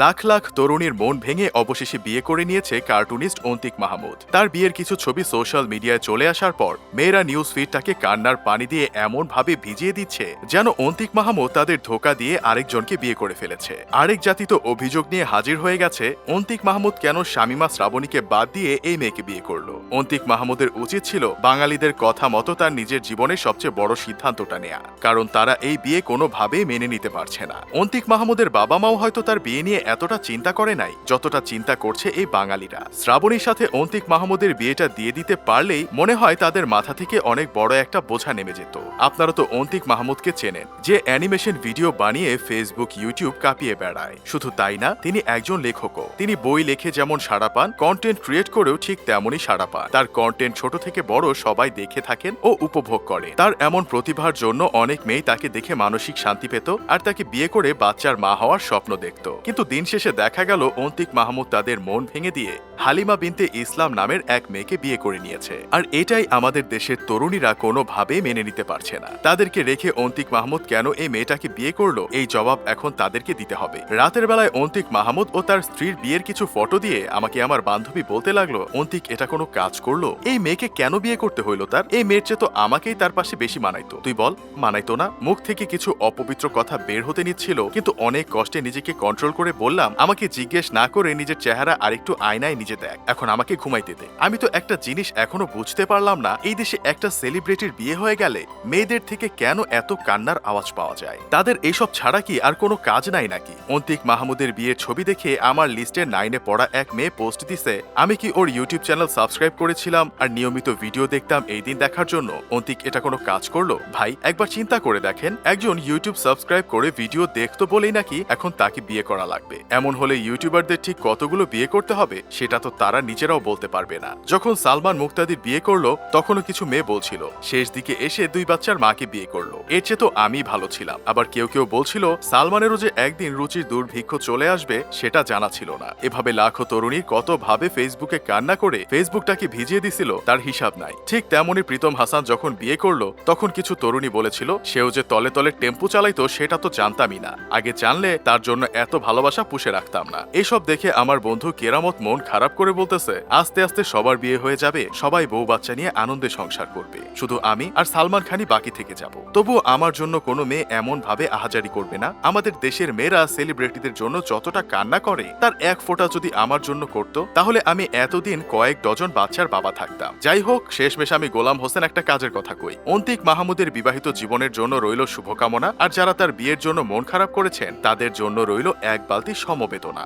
লাখ লাখ তরুণীর মন ভেঙে অবশেষে বিয়ে করে নিয়েছে কার্টুনিস্ট অন্তিক মাহমুদ। তার বিয়ের কিছু ছবি সোশ্যাল মিডিয়ায় চলে আসার পর মেয়েরা নিউজ ফিডটাকে কান্নার পানি দিয়ে এমন ভাবে ভিজিয়ে দিচ্ছে যেন অন্তিক মাহমুদ তাদের ধোকা দিয়ে আরেকজনকে বিয়ে করে ফেলেছে। আরেক জাতি তো অভিযোগ নিয়ে হাজির হয়ে গেছে, অন্তিক মাহমুদ কেন শামিমা শ্রাবণীকে বাদ দিয়ে এই মেয়েকে বিয়ে করল? অন্তিক মাহমুদের উচিত ছিল বাঙালিদের কথা মতো তার নিজের জীবনের সবচেয়ে বড় সিদ্ধান্তটা নেয়া, কারণ তারা এই বিয়ে কোনোভাবেই মেনে নিতে পারছে না। অন্তিক মাহমুদের বাবা মাও হয়তো তার বিয়ে নিয়ে এতটা চিন্তা করে নাই যতটা চিন্তা করছে এই বাঙালিরা। শ্রাবণীর সাথে অন্তিক মাহমুদের বিয়েটা দিয়ে দিতে পারলেই মনে হয় তাদের মাথা থেকে অনেক বড় একটা বোঝা নেমে যেত। আপনারা তো অন্তিক মাহমুদকে চেনেন, যে অ্যানিমেশন ভিডিও বানিয়ে ফেসবুক ইউটিউব কাঁপিয়ে বেড়ায়। শুধু তাই না, তিনি একজন লেখকও। তিনি বই লেখে যেমন সাড়া পান কন্টেন্ট ক্রিয়েট করেও ঠিক তেমনই সাড়া পান। তার কন্টেন্ট ছোট থেকে বড় সবাই দেখে থাকেন ও উপভোগ করে। তার এমন প্রতিভার জন্য অনেক মেয়ে তাকে দেখে মানসিক শান্তি পেত আর তাকে বিয়ে করে বাচ্চার মা হওয়ার স্বপ্ন দেখত। কিন্তু দিন শেষে দেখা গেল অন্তিক মাহমুদ তাদের মন ভেঙে দিয়ে হালিমা বিনতে ইসলাম নামের এক মেয়েকে বিয়ে করে নিয়েছে। আর এটাই আমাদের দেশের তরুণীরা কোনোভাবে মেনে নিতে পারছে না। তাদেরকে রেখে অন্তিক মাহমুদ কেন এই মেয়েটাকে বিয়ে করল? এই জবাব এখন তাদেরকে দিতে হবে। রাতের বেলায় অন্তিক মাহমুদ ও তার স্ত্রীর বিয়ের কিছু ফটো দিয়ে আমাকে আমার বান্ধবী বলতে লাগল, অন্তিক, এটা কোনো কাজ করল? এই মেয়েকে কেন বিয়ে করতে হইল তার? এই মেয়ের চেয়ে তো আমাকেই তার পাশে বেশি মানাইতো। তুই বল, মানাইতো না? মুখ থেকে কিছু অপবিত্র কথা বের হতে নিচ্ছিল, কিন্তু অনেক কষ্টে নিজেকে কন্ট্রোল করে বললাম, আমাকে জিজ্ঞেস না করে নিজের চেহারা আরেকটু আয়নায় নিজে দেখ। এখন আমাকে ঘুমাইতে দে। আমি তো একটা জিনিস এখনও বুঝতে পারলাম না, এই দেশে একটা সেলিব্রিটির বিয়ে হয়ে গেলে মেয়েদের থেকে কেন এত কান্নার আওয়াজ পাওয়া যায়? তাদের এইসব ছাড়া কি আর কোনো কাজ নাই নাকি? অন্তিক মাহমুদের বিয়ের ছবি দেখে আমার লিস্টের নাইনে পড়া এক মেয়ে পোস্ট দিছে, আমি কি ওর ইউটিউব চ্যানেল সাবস্ক্রাইব করেছিলাম আর নিয়মিত ভিডিও দেখতাম এই দিন দেখার জন্য? অন্তিক এটা কোনো কাজ করল? ভাই, একবার চিন্তা করে দেখেন। একজন ইউটিউব সাবস্ক্রাইব করে ভিডিও দেখতো বলেই নাকি এখন তাকে বিয়ে করা লাগবে এমন হলে ইউটিউবারদের ঠিক কতগুলো বিয়ে করতে হবে, সেটা তো তারা নিজেরাও বলতে পারবে না। যখন সালমান মুক্তাদির বিয়ে করল, তখনও কিছু মেয়ে বলছিল, শেষ দিকে এসে দুই বাচ্চার মাকে বিয়ে করল। এর চেয়ে তো আমি ভালো ছিলাম। আবার কেউ কেউ বলছিল, সালমানেরও যে একদিন রুচির দুর্ভিক্ষ চলে আসবে, সেটা জানা ছিল না। এভাবে লাখো তরুণী কত ভাবে ফেসবুকে কান্না করে ফেসবুকটাকে ভিজিয়ে দিছিল, তার হিসাব নাই। ঠিক তেমনই প্রীতম হাসান যখন বিয়ে করল, তখন কিছু তরুণী বলেছিল, সেও যে তলে তলে টেম্পু চালাইতো, সেটা তো জানতামই না। আগে জানলে তার জন্য এত ভালোবাসা পুষে রাখতাম না। এসব দেখে আমার বন্ধু কেরামত মন খারাপ করে বলতেছে, আস্তে আস্তে সবার বিয়ে হয়ে যাবে, সবাই বউ বাচ্চা নিয়ে আনন্দে সংসার করবে। শুধু আমি আর সালমান খানই বাকি থেকে যাব। তবুও আমার জন্য কোনো মেয়ে এমন ভাবে আহাজারি করবে না। আমাদের দেশের মেয়েরা সেলিব্রিটিদের জন্য যতটা কান্না করে, তার এক ফোঁটা যদি আমার জন্য করত, তাহলে আমি এতদিন কয়েক ডজন বাচ্চার বাবা থাকতাম। যাই হোক, শেষমেশ আমি গোলাম হোসেন একটা কাজের কথা কই। অন্তিক মাহমুদের বিবাহিত জীবনের জন্য রইল শুভকামনা, আর যারা তার বিয়ের জন্য মন খারাপ করেছেন, তাদের জন্য রইল এক বালতি সমবেদনা